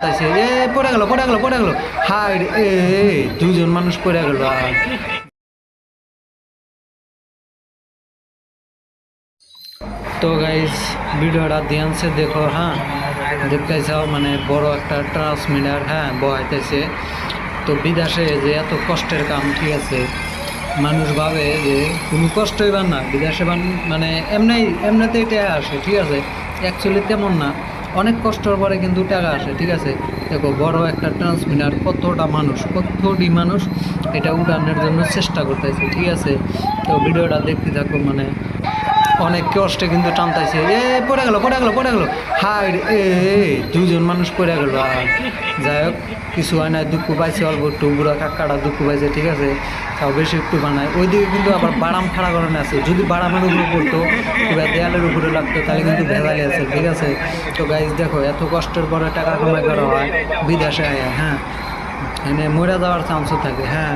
এ, পড়ে গেল পড়ে গেল পড়ে গেল। এ দুজন মানুষ পড়ে গেল তো গাইস ভিডিওটা ধ্যান সে দেখো হ্যাঁ? দেখতেছ মানে বড় একটা ট্রান্সমিটার হ্যাঁ বহাইতেছে। তো বিদেশে যে এত কষ্টের কাম, ঠিক আছে? মানুষ ভাবে যে কোনো কষ্টই বান না, বিদেশে মানে এমনি এমনিতেই টাকা আসে, ঠিক আছে? অ্যাকচুয়ালি তেমন না। অনেক কষ্টর পরে কিন্তু টাকা আসে, ঠিক আছে? দেখো, বড় একটা ট্রান্সমিটার কতটা মানুষ, কতটি মানুষ এটা উড়ানোর জন্য চেষ্টা করতেছে, ঠিক আছে? তো ভিডিওটা দেখতে থাকো মানে অনেক কষ্টে কিন্তু টানতাইছে। এ পড়ে গেল পড়ে গেল পড়ে গেল। রে, এ দুজন মানুষ পড়ে গেল। যাই হোক কিছু হয় না দুঃখ পাইছে অল্প একটু বুড়া কাকাটা দুঃখ পাইছে ঠিক আছে? তাও বেশি একটু বানায়। ওইদিকে কিন্তু আবার বাড়াম খাড়া করানো আছে। যদি বাড়ামের উপরে পড়তো কিংবা দেয়ালের উপরে লাগতো তাহলে কিন্তু ভেজালি আছে ঠিক আছে? তো গাইজ দেখো এত কষ্টের পরে টাকা কামাই করা হয় বিদেশে আয়া হ্যাঁ? এনে মরে যাওয়ার চান্সও থাকে হ্যাঁ?